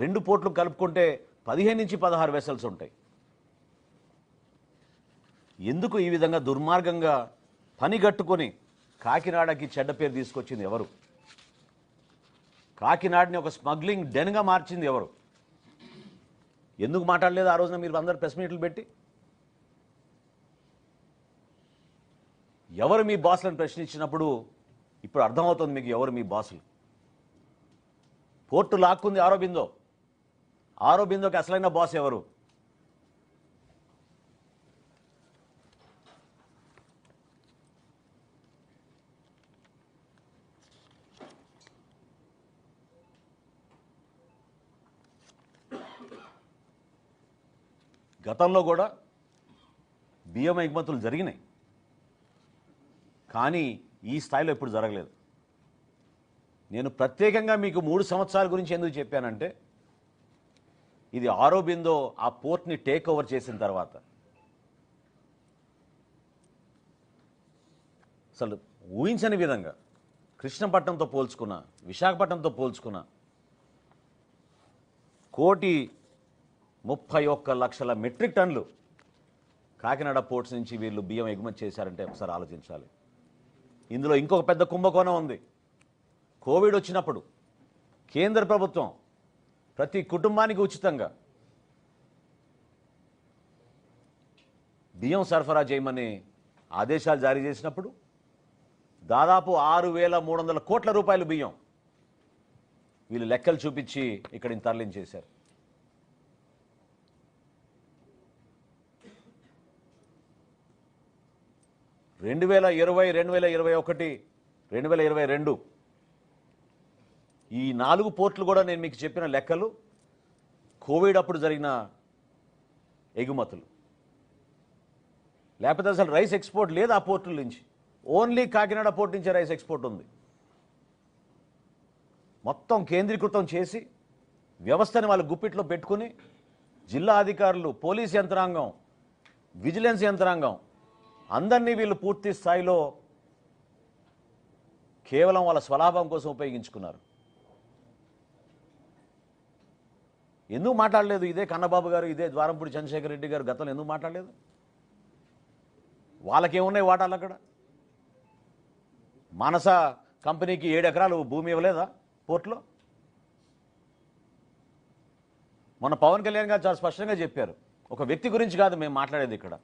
రెండు పోర్ట్లు కలుపుకుంటే పదిహేను నుంచి పదహారు వెసల్స్ ఉంటాయి. ఎందుకు ఈ విధంగా దుర్మార్గంగా పని కట్టుకొని కాకినాడకి చెడ్డ పేరు తీసుకొచ్చింది ఎవరు? కాకినాడని ఒక స్మగ్లింగ్ డెన్గా మార్చింది ఎవరు? ఎందుకు మాట్లాడలేదు ఆ రోజున మీరు అందరు ప్రెస్ మీట్లు పెట్టి? ఎవరు మీ బాసులను ప్రశ్నించినప్పుడు ఇప్పుడు అర్థమవుతుంది మీకు ఎవరు మీ బాసులు? పోర్టు లాక్కుంది ఆరోబిందో ఆరోబిందోకి అసలైన బాస్ ఎవరు? గతంలో కూడా బియ్యం ఎగుమతులు జరిగినాయి. కానీ ఈ స్థాయిలో ఎప్పుడు జరగలేదు. నేను ప్రత్యేకంగా మీకు మూడు సంవత్సరాల గురించి ఎందుకు చెప్పానంటే ఇది ఆరోబిందో ఆ పోర్ట్ని టేక్ ఓవర్ చేసిన తర్వాత. అసలు ఊహించని విధంగా కృష్ణపట్నంతో పోల్చుకున్న విశాఖపట్నంతో పోల్చుకున్న కోటి ముప్పై ఒక్క లక్షల మెట్రిక్ టన్నులు కాకినాడ పోర్ట్స్ నుంచి వీళ్ళు బియ్యం ఎగుమతి చేశారంటే ఒకసారి ఆలోచించాలి. ఇందులో ఇంకొక పెద్ద కుంభకోణం ఉంది. కోవిడ్ వచ్చినప్పుడు కేంద్ర ప్రభుత్వం ప్రతి కుటుంబానికి ఉచితంగా. బియ్యం సరఫరా చేయమని ఆదేశాలు జారీ చేసినప్పుడు దాదాపు ఆరు వేల మూడు వందల కోట్ల రూపాయలు బియ్యం వీళ్ళు లెక్కలు చూపించి ఇక్కడిని తరలించేశారు. రెండు వేల ఇరవై రెండు వేల ఇరవై ఒకటి రెండు వేల ఇరవై రెండు ఈ నాలుగు పోర్ట్లు కూడా నేను మీకు చెప్పిన లెక్కలు కోవిడ్ అప్పుడు జరిగిన ఎగుమతులు. లేకపోతే అసలు రైస్ ఎక్స్పోర్ట్ లేదు ఆ పోర్టుల నుంచి. ఓన్లీ కాకినాడ పోర్ట్ నుంచే రైస్ ఎక్స్పోర్ట్ ఉంది. మొత్తం కేంద్రీకృతం చేసి వ్యవస్థని వాళ్ళ గుప్పిట్లో పెట్టుకుని జిల్లా అధికారులు పోలీస్ యంత్రాంగం విజిలెన్స్ యంత్రాంగం అందరినీ వీళ్ళు పూర్తి స్థాయిలో కేవలం వాళ్ళ స్వలాభం కోసం ఉపయోగించుకున్నారు. ఎందుకు మాట్లాడలేదు? ఇదే కన్నబాబు గారు ఇదే ద్వారంపూడి చంద్రశేఖర్ రెడ్డి గారు గతంలో ఎందుకు మాట్లాడలేదు? వాళ్ళకేమున్నాయి వాటాలు అక్కడ? మానస కంపెనీకి ఏడు ఎకరాలు భూమి ఇవ్వలేదా పోర్ట్లో? మొన్న పవన్ కళ్యాణ్ గారు చాలా స్పష్టంగా చెప్పారు. ఒక వ్యక్తి గురించి కాదు మేము మాట్లాడేది ఇక్కడ.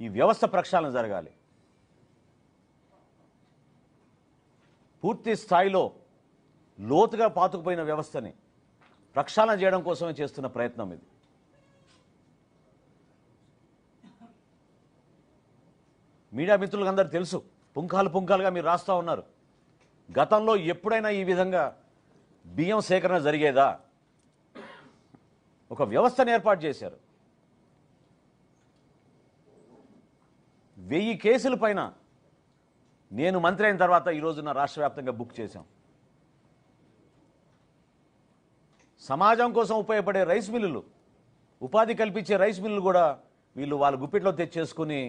ఈ వ్యవస్థ ప్రక్షాళన జరగాలి. పూర్తి స్థాయిలో లోతుగా పాతుకుపోయిన వ్యవస్థని ప్రక్షాళన చేయడం కోసమే చేస్తున్న ప్రయత్నం ఇది. మీడియా మిత్రులకు అందరూ తెలుసు పుంఖాలు పుంఖాలుగా మీరు రాస్తూ ఉన్నారు. గతంలో ఎప్పుడైనా ఈ విధంగా బియ్యం సేకరణ జరిగేదా? ఒక వ్యవస్థను ఏర్పాటు చేశారు. వెయ్యి కేసుల పైన నేను మంత్రి అయిన తర్వాత ఈరోజున రోజున రాష్ట్ర వ్యాప్తంగా బుక్ చేశాం. సమాజం కోసం ఉపయోగపడే రైస్ మిల్లులు ఉపాధి కల్పించే రైస్ మిల్లులు కూడా వీళ్ళు వాళ్ళ గుప్పిట్లో తెచ్చేసుకుని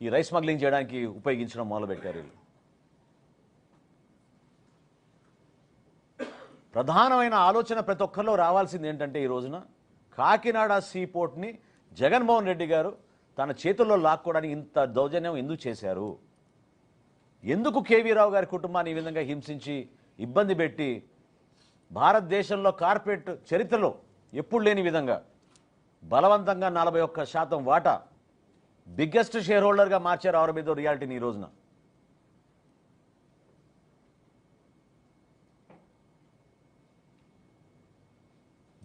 ఈ రైస్ స్మగ్లింగ్ చేయడానికి ఉపయోగించడం మొదలుపెట్టారు వీళ్ళు. ప్రధానమైన ఆలోచన ప్రతి ఒక్కరిలో రావాల్సింది ఏంటంటే ఈ రోజున కాకినాడ సీపోర్ట్ని జగన్మోహన్ రెడ్డి గారు తన చేతుల్లో లాక్కోవడానికి ఇంత దౌర్జన్యం ఎందుకు చేశారు? ఎందుకు కేవీ రావు గారి కుటుంబాన్ని ఈ విధంగా హింసించి ఇబ్బంది పెట్టి భారతదేశంలో కార్పొరేట్ చరిత్రలో ఎప్పుడు లేని విధంగా బలవంతంగా నలభై ఒక్క శాతం వాటా బిగ్గెస్ట్ షేర్ హోల్డర్గా మార్చారు ఆరోబిదో రియాలిటీని ఈ రోజున.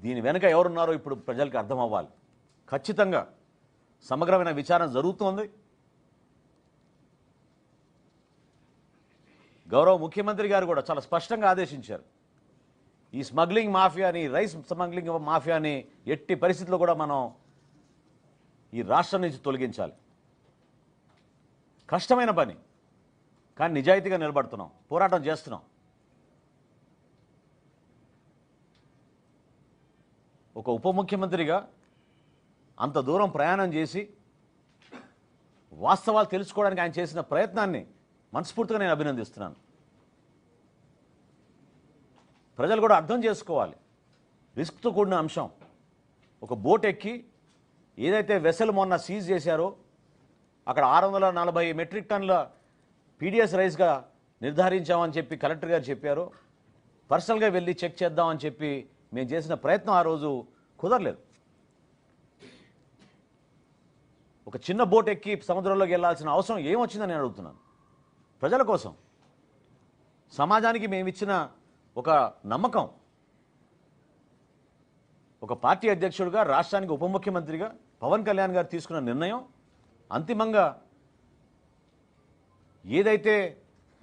దీని వెనుక ఎవరున్నారో ఇప్పుడు ప్రజలకు అర్థం అవ్వాలి. ఖచ్చితంగా సమగ్రమైన విచారణ జరుగుతోంది. గౌరవ ముఖ్యమంత్రి గారు కూడా చాలా స్పష్టంగా ఆదేశించారు. ఈ స్మగ్లింగ్ మాఫియాని రైస్ స్మగ్లింగ్ మాఫియాని ఎట్టి పరిస్థితుల్లో కూడా మనం ఈ రాష్ట్రం నుంచి తొలగించాలి. కష్టమైన పని కానీ నిజాయితీగా నిలబడుతున్నాం పోరాటం చేస్తున్నాం. ఒక ఉప ముఖ్యమంత్రిగా అంత దూరం ప్రయాణం చేసి వాస్తవాలు తెలుసుకోవడానికి ఆయన చేసిన ప్రయత్నాన్ని మనస్ఫూర్తిగా నేను అభినందిస్తున్నాను. ప్రజలు కూడా అర్థం చేసుకోవాలి. రిస్క్తో కూడిన అంశం. ఒక బోట్ ఎక్కి ఏదైతే వెసల్ మొన్న సీజ్ చేశారో అక్కడ ఆరు వందల నలభై మెట్రిక్ టన్నుల పీడిఎస్ రైస్గా నిర్ధారించామని చెప్పి కలెక్టర్ గారు చెప్పారు. పర్సనల్గా వెళ్ళి చెక్ చేద్దామని చెప్పి మేము చేసిన ప్రయత్నం ఆ రోజు కుదరలేదు. ఒక చిన్న బోట్ ఎక్కి సముద్రంలోకి వెళ్ళాల్సిన అవసరం ఏమొచ్చిందని నేను అడుగుతున్నాను. ప్రజల కోసం. సమాజానికి మేము ఇచ్చిన ఒక నమ్మకం. ఒక పార్టీ అధ్యక్షుడిగా రాష్ట్రానికి ఉప ముఖ్యమంత్రిగా పవన్ కళ్యాణ్ గారు తీసుకున్న నిర్ణయం అంతిమంగా ఏదైతే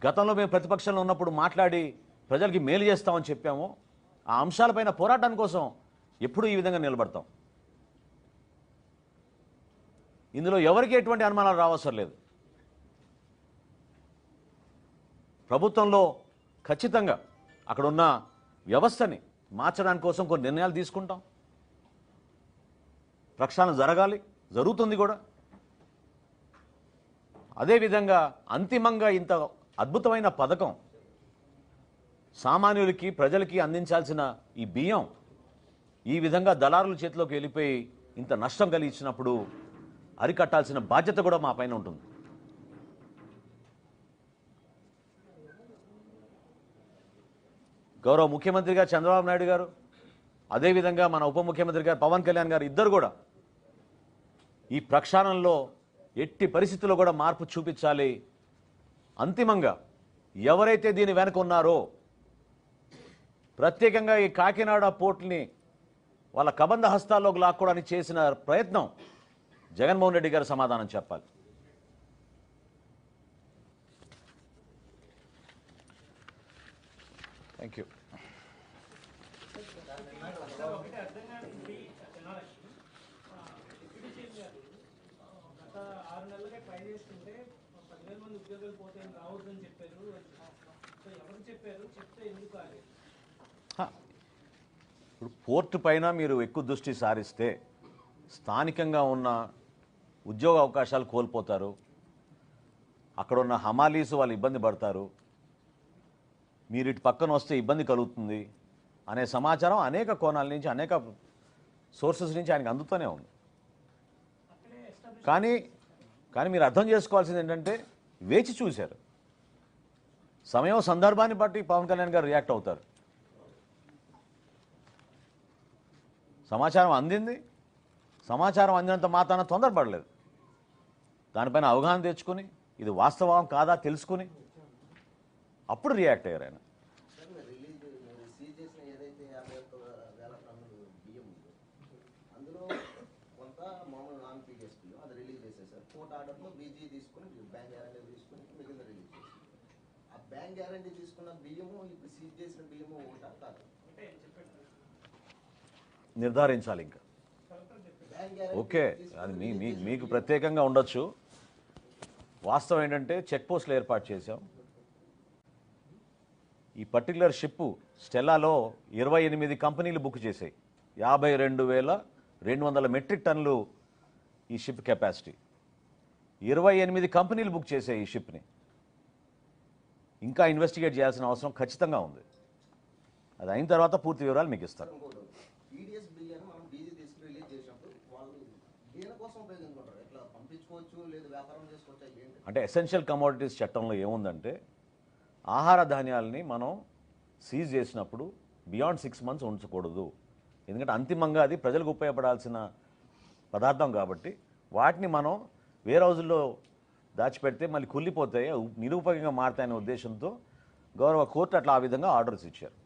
గతంలో మేము ప్రతిపక్షంలో ఉన్నప్పుడు మాట్లాడి ప్రజలకి మేలు చేస్తామని చెప్పామో ఆ అంశాలపైన పోరాటం కోసం ఎప్పుడూ ఈ విధంగా నిలబడతాం. ఇందులో ఎవరికి ఎటువంటి అనుమానాలు రావసరం లేదు. ప్రభుత్వంలో ఖచ్చితంగా అక్కడున్న వ్యవస్థని మార్చడానికి కోసం కొన్ని నిర్ణయాలు తీసుకుంటాం. ప్రక్షాళన జరగాలి జరుగుతుంది కూడా. అదేవిధంగా అంతిమంగా ఇంత అద్భుతమైన పథకం సామాన్యులకి ప్రజలకి అందించాల్సిన ఈ బియ్యం ఈ విధంగా దళారుల చేతిలోకి వెళ్ళిపోయి ఇంత నష్టం కలిగించినప్పుడు అరికట్టాల్సిన బాధ్యత కూడా మా పైన ఉంటుంది. గౌరవ ముఖ్యమంత్రి గారు చంద్రబాబు నాయుడు గారు అదేవిధంగా మన ఉప ముఖ్యమంత్రి గారు పవన్ కళ్యాణ్ గారు ఇద్దరు కూడా ఈ ప్రక్షాళనలో ఎట్టి పరిస్థితుల్లో కూడా మార్పు చూపించాలి. అంతిమంగా ఎవరైతే దీని వెనక ఉన్నారో ప్రత్యేకంగా ఈ కాకినాడ పోర్టుని వాళ్ళ కబంధ హస్తాల్లోకి లాక్కోవడానికి చేసిన ప్రయత్నం జగన్మోహన్ రెడ్డి గారు సమాధానం చెప్పాలి. థ్యాంక్ యూ గత ఆరు నెలలకే ట్రై చేస్తుంటే పదివేల మంది ఉద్యోగాలు పోతే రావద్దని చెప్పారు సో ఎవరు చెప్పారు చెప్తే ఎందుకు. ఇప్పుడు పోర్టు పైన మీరు ఎక్కువ దృష్టి సారిస్తే స్థానికంగా ఉన్న ఉద్యోగ అవకాశాలు కోల్పోతారు అక్కడ ఉన్న హమాలీస్ వాళ్ళు ఇబ్బంది పడతారు మీరు ఇటు పక్కన వస్తే ఇబ్బంది కలుగుతుంది అనే సమాచారం అనేక కోణాల నుంచి అనేక సోర్సెస్ నుంచి ఆయనకు అందుతూనే ఉంది. కానీ కానీ మీరు అర్థం చేసుకోవాల్సింది ఏంటంటే వేచి చూశారు. సమయం సందర్భాన్ని బట్టి పవన్ కళ్యాణ్ గారు రియాక్ట్ అవుతారు. సమాచారం అందింది. సమాచారం అందినంత మాత్రాన తొందరపడలేదు. దానిపైన అవగాహన తెచ్చుకొని ఇది వాస్తవం కాదా తెలుసుకుని అప్పుడు రియాక్ట్ అయ్యారు ఆయన. రిలీజ్ చేసిన ఏదైతే బియ్యం అందులో కొంత నాన్ బియ్యం అది రిలీజ్ తీసుకుని బ్యాంక్ గ్యారంటీ రిలీజ్ ఆ బ్యాంక్ తీసుకున్న బియ్యము ఇప్పుడు సీజ్ చేసిన బియ్యము ఒకటా కాదు నిర్ధారించాలి ఇంకా. ఓకే అది మీ మీ మీకు ప్రత్యేకంగా ఉండొచ్చు. వాస్తవం ఏంటంటే చెక్ పోస్టులు ఏర్పాటు చేశాం. ఈ పర్టికులర్ షిప్ స్టెల్లాలో ఇరవై ఎనిమిది కంపెనీలు బుక్ చేశాయి. యాభై రెండు వేల రెండు వందల మెట్రిక్ టన్నులు ఈ షిప్ కెపాసిటీ. ఇరవై ఎనిమిది కంపెనీలు బుక్ చేశాయి ఈ షిప్ని. ఇంకా ఇన్వెస్టిగేట్ చేయాల్సిన అవసరం ఖచ్చితంగా ఉంది. అది అయిన తర్వాత పూర్తి వివరాలు మీకు ఇస్తారు అంటే ఎసెన్షియల్ కమోడిటీస్ చట్టంలో ఏముందంటే ఆహార ధాన్యాలని మనం సీజ్ చేసినప్పుడు బియాండ్ సిక్స్ మంత్స్ ఉంచకూడదు. ఎందుకంటే అంతిమంగా అది ప్రజలకు ఉపయోగపడాల్సిన పదార్థం కాబట్టి వాటిని మనం వేరే రోజుల్లో దాచిపెడితే మళ్ళీ కుళ్ళిపోతాయి నిరుపయోగంగా మారుతాయనే ఉద్దేశంతో గౌరవ కోర్టు అట్లా ఆ విధంగా ఆర్డర్స్ ఇచ్చారు.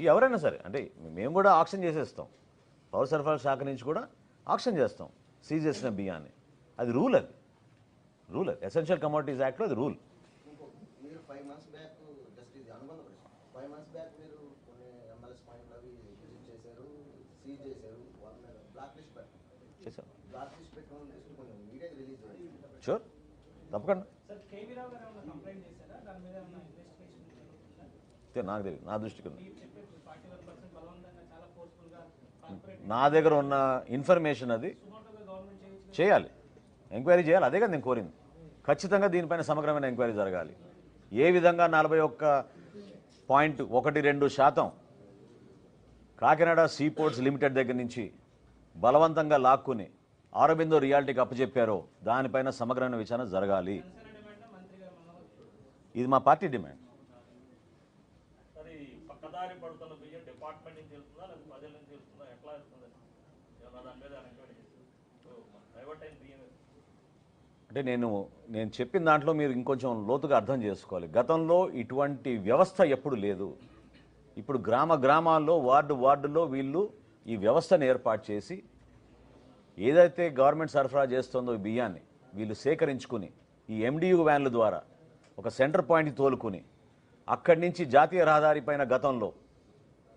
ఎవరైనా సరే అంటే మేము కూడా ఆక్షన్ చేసేస్తాం. పౌర సరఫరాల శాఖ నుంచి కూడా ఆక్షన్ చేస్తాం. సీజ్ చేసిన బియ్యాన్ని. అది రూల్ అది. రూల్ అది ఎసెన్షియల్ కమోడిటీస్ యాక్ట్లో అది రూల్. షూర్ తప్పకుండా. సార్ కేవీ రావు గారు ఏమైనా కంప్లైంట్ చేశారా? దాని మీద ఏమైనా ఇన్వెస్టిగేషన్ జరుగుతుందా? అంతే నాకు తెలియదు నా దృష్టికి నా దగ్గర ఉన్న ఇన్ఫర్మేషన్ అది చేయాలి. ఎంక్వైరీ చేయాలి. అదే కదా నేను కోరింది. ఖచ్చితంగా దీనిపైన సమగ్రమైన ఎంక్వైరీ జరగాలి. ఏ విధంగా నలభై ఒక్క పాయింట్ ఒకటి రెండు శాతం కాకినాడ సీపోర్ట్స్ లిమిటెడ్ దగ్గర నుంచి బలవంతంగా లాక్కుని ఆరోబిందో రియాలిటీకి అప్పచెప్పారో దానిపైన సమగ్రమైన విచారణ జరగాలి. ఇది మా పార్టీ డిమాండ్. డిపార్ట్మెంట్ ప్రజల నుంచి ఎట్లా దాని మీద ఎంక్వైరీ అయిన బియ్యం అంటే నేను నేను చెప్పిన దాంట్లో మీరు ఇంకొంచెం లోతుగా అర్థం చేసుకోవాలి. గతంలో ఇటువంటి వ్యవస్థ ఎప్పుడు లేదు. ఇప్పుడు గ్రామ గ్రామాల్లో వార్డు వార్డులో వీళ్ళు ఈ వ్యవస్థను ఏర్పాటు చేసి ఏదైతే గవర్నమెంట్ సరఫరా చేస్తుందో బియ్యాన్ని వీళ్ళు సేకరించుకుని ఈ ఎండియు వ్యాన్ల ద్వారా ఒక సెంటర్ పాయింట్ తోలుకుని అక్కడి నుంచి జాతీయ రహదారి పైన గతంలో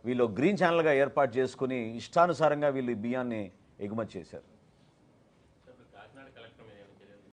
వీళ్ళు గ్రీన్ ఛానల్గా ఏర్పాటు చేసుకుని ఇష్టానుసారంగా వీళ్ళు ఈ బియ్యాన్ని ఎగుమతి చేశారు.